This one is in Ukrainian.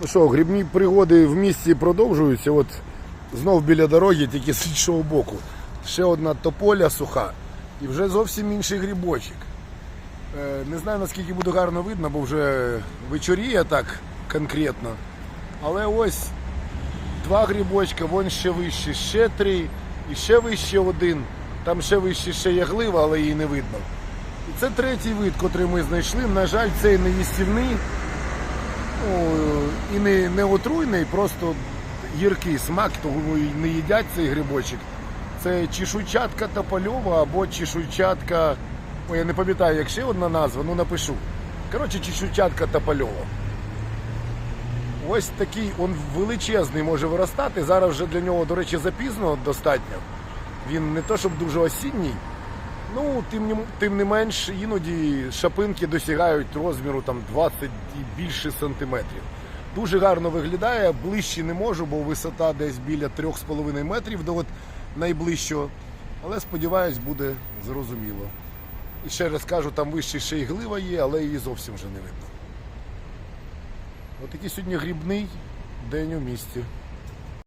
Ну що, грибні пригоди в місті продовжуються. От знов біля дороги, тільки з іншого боку. Ще одна тополя суха і вже зовсім інший грибочок. Е, Не знаю наскільки буде гарно видно, бо вже вечоріє так конкретно. Але ось два грибочка, вон ще вище, ще три, і ще вище один. Там ще вище ще є глива, але її не видно. І це третій вид, котрий ми знайшли. На жаль, цей не їстівний ну, і не, не отруйний, просто гіркий смак, тому і не їдять цей грибочок. Це чешуйчатка топольова або чешуйчатка. Ой, я не пам'ятаю, як ще одна назва, ну напишу. Коротше, чешуйчатка топольова. Ось такий он величезний може виростати. Зараз вже для нього, до речі, запізно достатньо. Він не то, щоб дуже осінній. Ну, тим не, тим не менш, іноді шапинки досягають розміру там 20 і більше сантиметрів. Дуже гарно виглядає, ближче не можу, бо висота десь біля 3,5 метрів до от найближчого. Але сподіваюсь, буде зрозуміло. І ще раз кажу, там вище ще й глива є, але її зовсім вже не видно. Отакий сьогодні грібний день у місті.